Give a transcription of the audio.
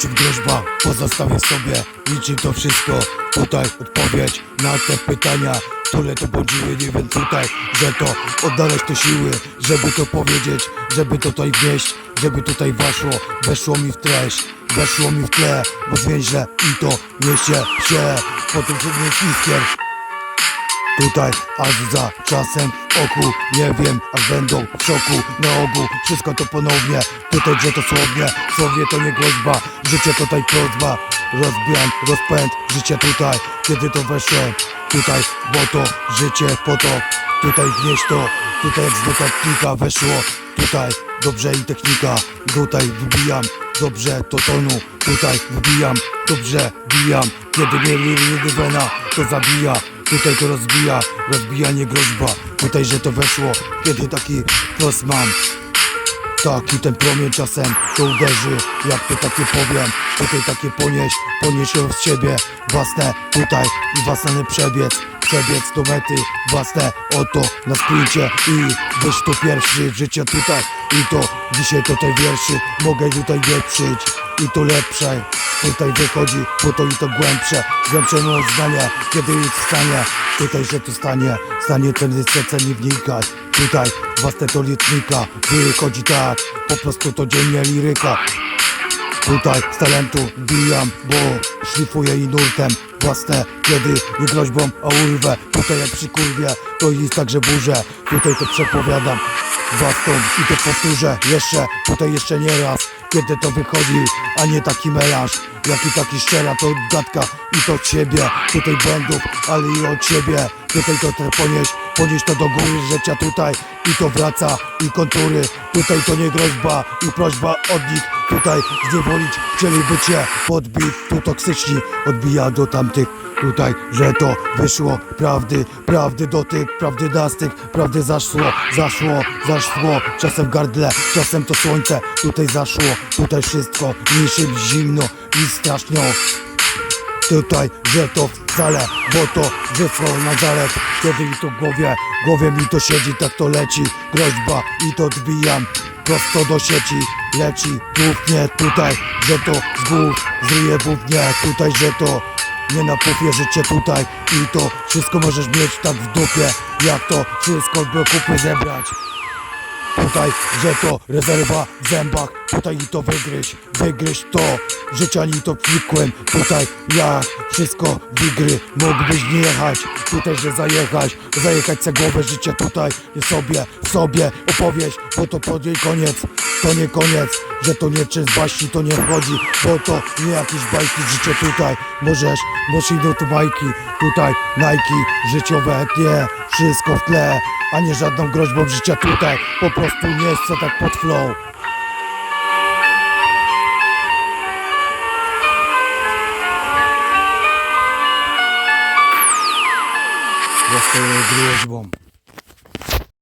niczym groźba Pozostawię sobie niczym to wszystko. Tutaj odpowiedź na te pytania Które to budziły, nie wiem tutaj Że to oddalać te siły Żeby to powiedzieć, żeby tutaj wnieść Żeby tutaj weszło, weszło mi w treść Weszło mi w tle, bo zwięźle i to niesie się. Po tym wszystkim iskier Tutaj aż za czasem oku Nie wiem, aż będą w szoku Na ogół wszystko to ponownie Tutaj gdzie to słownie, słownie to nie groźba Życie tutaj prośba Rozbijam rozpęd, życie tutaj Kiedy to weszłem Tutaj, bo to życie potok Tutaj wnieść to, tutaj jak zwykła klika weszło Tutaj dobrze i technika Tutaj wybijam dobrze to tonu Tutaj wybijam, dobrze bijam Kiedy mnie liry wena, to zabija Tutaj to rozbija, rozbijanie groźba. Tutaj, że to weszło, kiedy taki los mam. Taki ten promień czasem to uderzy Jak to takie powiem. Tutaj takie ponieść, ponieść z siebie. Własne tutaj i własne przebiec. Przebiec do mety Własne oto na sprincie I być to pierwszy życie tutaj. I to dzisiaj tutaj wierszy Mogę tutaj wieprzyć I to lepsze. Tutaj wychodzi, bo to i to głębsze. Głębsze moje zdanie, kiedy już stanie. Tutaj, że tu stanie Stanie ten serce nie wnikać. Tutaj własne to licznika. Wychodzi tak, po prostu to dziennie liryka. Tutaj z talentu bijam, bo szlifuję i nurtem Własne, kiedy nie groźbą, a urwę. Tutaj jak przy kurwie, to jest także burzę. Tutaj to przepowiadam własną i to powtórzę. Jeszcze Tutaj jeszcze nie raz, kiedy to wychodzi A nie taki melanż, jaki taki szczera To gadka i to od siebie Tutaj błędów, ale i od siebie Tutaj to trzeba ponieść, ponieść to do góry życia tutaj I to wraca. I kontury Tutaj to nie groźba i prośba od nich Tutaj zniewolić chcieliby cię podbić. Tu toksyczni odbija do tamtych. Tutaj, że to wyszło prawdy, prawdy dotyk, prawdy nastyk, prawdy zaszło, zaszło, zaszło, czasem gardle, czasem to słońce, tutaj zaszło, tutaj wszystko, niczym zimno i straszno, Tutaj, że to wcale, bo to wyszło na zalet Kiedy mi to w głowie, głowie mi to siedzi, tak to leci. Groźba i to odbijam prosto do sieci Leci, głównie tutaj, że to z głów zryje głównie Tutaj, że to nie na pufie życie tutaj. I to wszystko możesz mieć tak w dupie Jak to wszystko do kupy zebrać Tutaj, że to rezerwa w zębach. Tutaj i to wygryź, wygryź to. Życia ni to plikłem Tutaj ja wszystko wigry Mógłbyś nie jechać Tutaj, że zajechać. Zajechać se głowę życia tutaj. I sobie, sobie opowieść Bo to podjej koniec. To nie koniec Że to nie czyn z baśni To nie wchodzi Bo to nie jakieś bajki. Życie tutaj Możesz, możesz idą tu bajki. Tutaj Nike Życiowe nie Wszystko w tle a nie żadną groźbą życia tutaj. Po prostu nie chcę tak pod flow. Zostaję groźbą